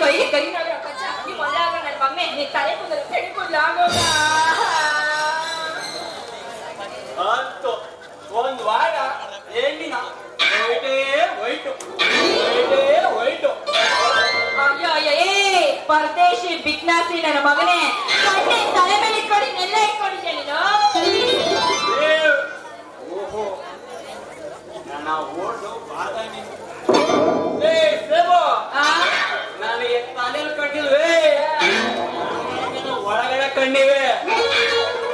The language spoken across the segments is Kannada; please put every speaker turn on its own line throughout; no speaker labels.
ಕೈ ನೀವ್ ಒಳ್ಳೆ ಆಗ ಮಮ್ಮಿ ನೀನ್ ತಲೆ ಕೂದಲು ತಲೆ ಕೂದಲು ಆಗೋಗ
ಅಂತೂ ಒಂದ್ ವಾರ ಹೆಣ್ಣಿನ ವೈಟೇ ವೈಟು ವೈಟೇ ವೈಟು
ಅಯ್ಯೋ ಅಯ್ಯೋ ಏ ಪರದೇಶಿ ಬಿಗ್ನಾಸಿ ನನ್ನ ಮಗನೇ. ಕಣ್ಣೆ ತಲೆ ಮೇಲೆ ಇಟ್ಕೊಂಡು ನೆಲ್ಲ ಇಟ್ಕೊಂಡಿದ್ದೆ ನೀನು?
ಓಹೋ. ನನ್ನ ಓಡು ಬಾದಾಮಿ ಕಣ್ಣಿವೆ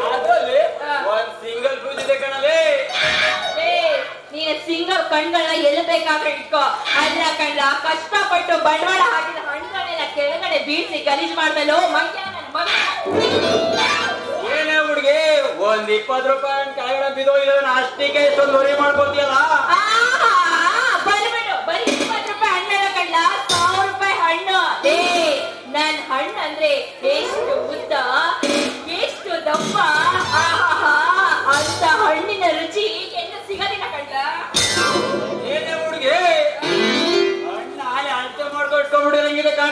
ಅದ್ರಲ್ಲಿ ಒಂದ್ ಸಿಂಗಲ್ ಫ್ಯೂಸ್ ಇದೆ ಕಣಲೇ
ನೀನು ಸಿಂಗಲ್ ಕಣ್ಗಳನ್ನ ಎಲ್ಲಿ ಬೇಕಾದ್ರೆ ಇಟ್ಕೋ. ಅಲ್ಲ ಕಣ್ಣ ಕಷ್ಟಪಟ್ಟು ಬಂಡವಾಳ ಹಾಕಿದ ಹಣ್ಣುಗಳನ್ನೆಲ್ಲ ಕೆಳಗಡೆ ಬೀಳ್ಸಿ ಗಲೀಜ್ ಮಾಡ್ಮೇಲೋ ಮಂಗ್ಯ
ಏನೇ ಹುಡುಗಿ ಒಂದ್ ಇಪ್ಪತ್ ರೂಪಾಯಿ ಕೆಳಗಡೆ ಬಿದ್ದೋಗಿದ್ರೆ ಅಷ್ಟಿಗೆ ಇಷ್ಟೊಂದು ದೊರೆ ಮಾಡ್ಕೊತೀಯಲ್ಲ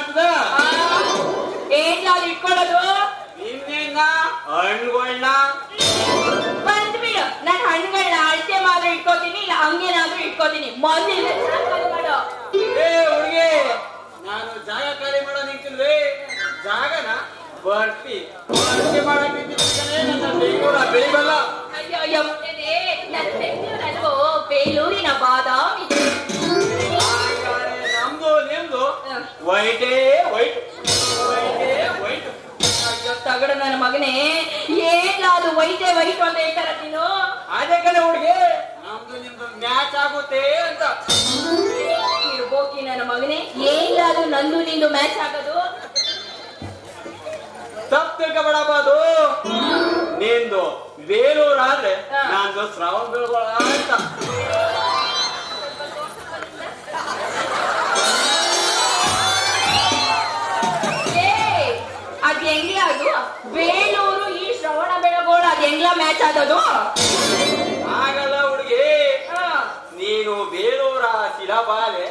ಕಾಣ್ತದ
ಏನ್ ಅಲ್ಲಿ ಇಟ್ಕೊಳ್ಳೋದು?
ನಿನ್ನೆನ್ನ ಹಣ್ಣುಗಳನ್ನ
ಬಂದ್ಬಿಡು. ನಾನ್ ಹಣ್ಣುಗಳನ್ನ ಅಳತೆ ಮಾತ್ರ ಇಟ್ಕೋತೀನಿ ಇಲ್ಲ ಹಂಗೇನಾದ್ರೂ ಇಟ್ಕೋತೀನಿ. ಮಾಡು.
ಏ ಹುಡುಗಿ ನಾನು ಜಾಗ ಖಾಲಿ ಮಾಡೋ ಜಾಗನ ಬರ್ತಿ. ಬರ್ತಿ ಮಾಡಕ್ ನಿಂತಿದ್ದಾನೆ ನನ್ನ ಬೆಂಗಳೂರ ಬೆಳಿಬಲ್ಲ.
ಅಯ್ಯೋ ಅಯ್ಯೋ ಮುಟ್ಟದೆ. ನನ್ನ ಬೆಂಗಳೂರಲ್ವೋ? ಬೇಲೂರಿನ ಬಾದಾಮಿ.
ವೈಟೇ ವೈಟ್. ವೈಟೇ ವೈಟ್.
ತಗಡ ನನ್ನ ಮಗನೇ. ಏನ್ ಅದು ವೈದ್ಯ ವೈಟ್ ಅಂತ ಹೇಳ್ತಾರ ನೀನು?
ಅದೇ ಕಡೆ ಹುಡುಗಿ. ನಮ್ದು ನಿಮ್ದು ಮ್ಯಾಚ್ ಆಗುತ್ತೆ ಅಂತ.
ಇರ್ಬೋಕಿ ನನ್ನ ಮಗನೇ. ಏನಾದ್ರು ಅದು ನಂದು ನಿಂದು ಮ್ಯಾಚ್ ಆಗೋದು?
ತಪ್ಪು ತಿಳ್ಕೊಬೇಡಬಹುದು ನಿಂದು ಬೇಲೂರು ಆದ್ರೆ ನಾನು ಶ್ರಾವಣ ಬೆಳಗೊಳ ಅಂತ.
ಬೇಲೂರು ಈ ಶ್ರವಣ ಬೆಳಗೋಳ ಅದ್ ಹೆಂಗ್ಲ ಮ್ಯಾಚ್ ಆದದು?
ಆಗಲ್ಲ ಹುಡುಗಿ.
ಹಾ,
ನೀನು ಬೇಲೂರ ಶಿಲಾಬಾಲೆ.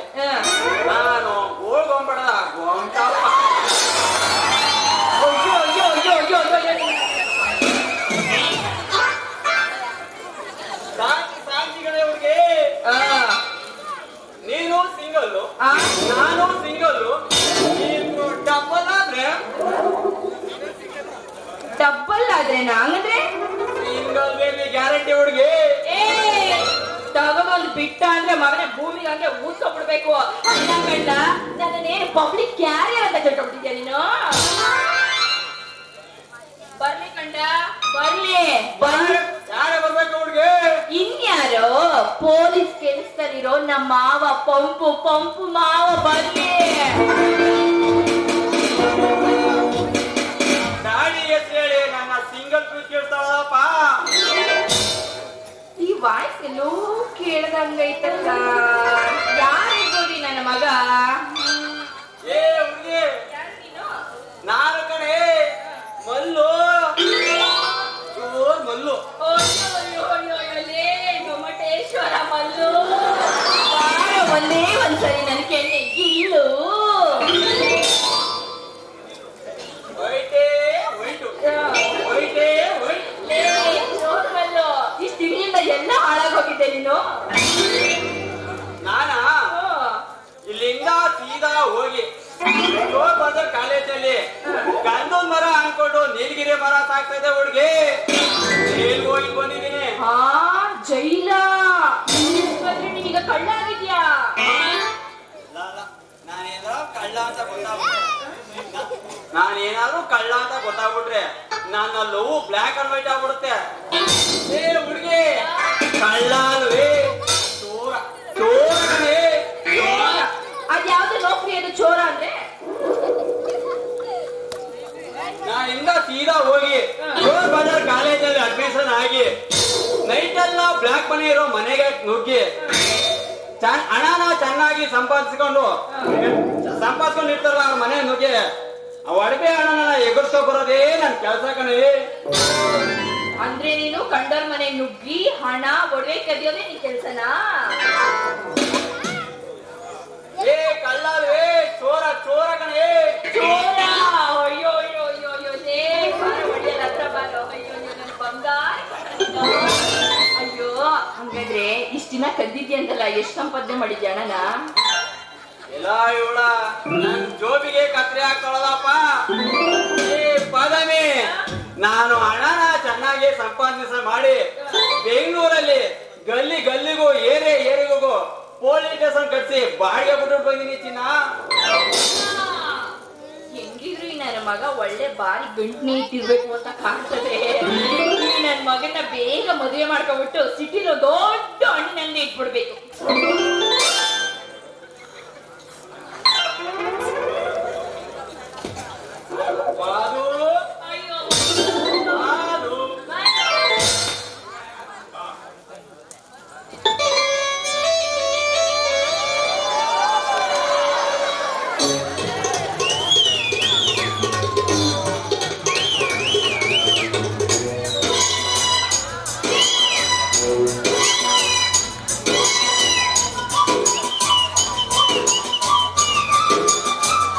ಆದ್ರೆ ಸಿಂಗಲ್ ಗ್ಯಾರಂಟಿ ಹುಡುಗಿ.
ಏ ತಗೊಂಡ್ ಬಿಟ್ಟ ಅಂದ್ರೆ ಮಗನೇ ಭೂಮಿಗೆ ಹಂಗೆ ಊದ್ಕೊಂಡ್ಬಿಡ್ಬೇಕು. ಅಲ್ಲ ಕಂಡ ನನ್ನೇನು ಪಬ್ಲಿಕ್ ಕ್ಯಾರಿಯರ್ ಅಂತ ತಿಳ್ಕೊಂಡ್ಬಿಟ್ಟಿದ್ಯಾ ನೀನು? ಬರ್ಲಿ ಕಂಡ ಬರ್ಲಿ.
ಬರ್ಬೇಕು ಹುಡುಗಿ?
ಇನ್ಯಾರು ಪೊಲೀಸ್ ಕೆಲಸದಲ್ಲಿರೋ ನಮ್ಮ ಮಾವ ಪಂಪು ಪಂಪು ಮಾವ ಬರ್ಲಿ. ಈ ವಾಯ್ಸ್ ಎಲ್ಲೋ ಕೇಳ್ದಂಗೈತಲ್ಲ. ಯಾರಿಗೋಡಿ ನನ್ನ ಮಗ? ನೀನು? ಇಲ್ಲಿಂದ
ಸೀದಾ ಹೋಗಿ. ಬಜಾರ್ ಕಾಲೇಜಲ್ಲಿ. ಗಂಧದ ಮರ ಅನ್ಕೊಂಡು ನೀಲಗಿರಿ ಮರ ಸಾಕ್ತಾ ಇದೆ ಹುಡುಗಿ. ಜೈಲ್ಗೆ ಹೋಗಿ ಬಂದಿದ್ದೀನಿ.
ಹಾ ಜೈಲ. ನೀನೀಗ ಕಳ್ಳ ಆಗಿದ್ಯಾ?
ನಾನೇನಾದ್ರು ಕಳ್ಳ ಅಂತ ಗೊತ್ತಾಗ್ಬಿಟ್ರೆ. ನಾನೇನಾದ್ರೂ ಕಳ್ಳ ಅಂತ ಗೊತ್ತಾಗ್ಬಿಟ್ರೆ ನನ್ನ ಲವ್ ಬ್ಲ್ಯಾಕ್ ಅಂಡ್ ವೈಟ್ ಆಗ್ಬಿಡುತ್ತೆ. ಏ ಹುಡುಗಿ. ಕಳ್ಳ ಅಲ್ವೇ ಚೋರ. ಚೋರನೇ? ಚೋರ.
ನೌಕರಿ ಅದು ಚೋರ ಅಂದ್ರೆ?
ನಾನಿಂದ ಸೀದಾ ಹೋಗಿ ಜೋರ್ ಬಜಾರ್ ಕಾಲೇಜಲ್ಲಿ ಅಡ್ಮಿಷನ್ ಆಗಿ ನೈಟ್ ಎಲ್ಲ ಬ್ಲಾಕ್ ಮನಿ ಇರೋ ಮನೆಗೆ ನುಗ್ಗಿ ಹಣನ ಚೆನ್ನಾಗಿ ಸಂಪಾದಿಸಿಕೊಂಡು ಸಂಪಾದಿಸ್ಕೊಂಡು ಇರ್ತಾರಲ್ಲ ಅವ್ರ ಮನೆ ನುಗ್ಗಿ ಆ ಒಡವೆ ಹಣನ ಎಗರ್ಸ್ಕೊ ಬರೋದೇ ನನ್ ಕೆಲಸ ಕಣೆ.
ಅಂದ್ರೆ ನೀನು ಕಂಡರ್ ಮನೆ ನುಗ್ಗಿ ಹಣ ಒಡವೆ ಕದಿಯೋದೇ ನೀನ್ ಕೆಲ್ಸನಾ?
ಏ ಕಲ್ಲವೇ ಚೋರ ಚೋರ ಕಣೇ
ಚೋರ? ಅಯ್ಯೋ ಅಯ್ಯೋ ಅಯ್ಯೋ ಅಯ್ಯೋ ಲೇ ಹತ್ರ ಬಾರೋ. ಅಯ್ಯೋ ಅಯ್ಯೋ ನನ್ ಬಂಗಾರ ಅಯ್ಯೋ ಹಂಗಾದ್ರೆ ಇಷ್ಟು ದಿನ ಕದ್ದಿದ್ಯಂತಲ್ಲ ಎಷ್ಟ್ ಸಂಪಾದನೆ ಮಾಡಿದ್ಯಾ ಅಣ್ಣನ?
ಎಲ್ಲ ಇವಳ ನನ್ ಜೋಬಿಗೆ ಕತ್ರಿ ಹಾಕೊಳ್ಳೋದಪ್ಪ ಸಂಪಾದಿಸ ಮಾಡಿ ಬೆಂಗಳೂರಲ್ಲಿ ಗಲ್ಲಿ ಗಲ್ಲಿಗೂ ಏರೆ ಏರಿಗೂ ಪೊಲೀಸ್ ಸ್ಟೇಷನ್ ಕಟ್ಸಿ ಬಾಡಿಗೆ ಬಿಟ್ಟು ಬಂದಿನಿ ಚಿನ್ನ.
ಹೆಂಗಿದ್ರು ನನ್ನ ಮಗ ಒಳ್ಳೆ ಬಾರಿ ಗಂಟ್ನಿ ಇಟ್ಟಿರ್ಬೇಕು ಅಂತ ಕಾಣ್ತದೆ. ನನ್ನ ಮಗನ ಬೇಗ ಮದುವೆ ಮಾಡ್ಕೊಬಿಟ್ಟು ಸಿಟಿಲೋ ದೊಡ್ಡ ಹಣ್ಣಿನಲ್ಲಿ ಇಟ್ಬಿಡ್ಬೇಕು.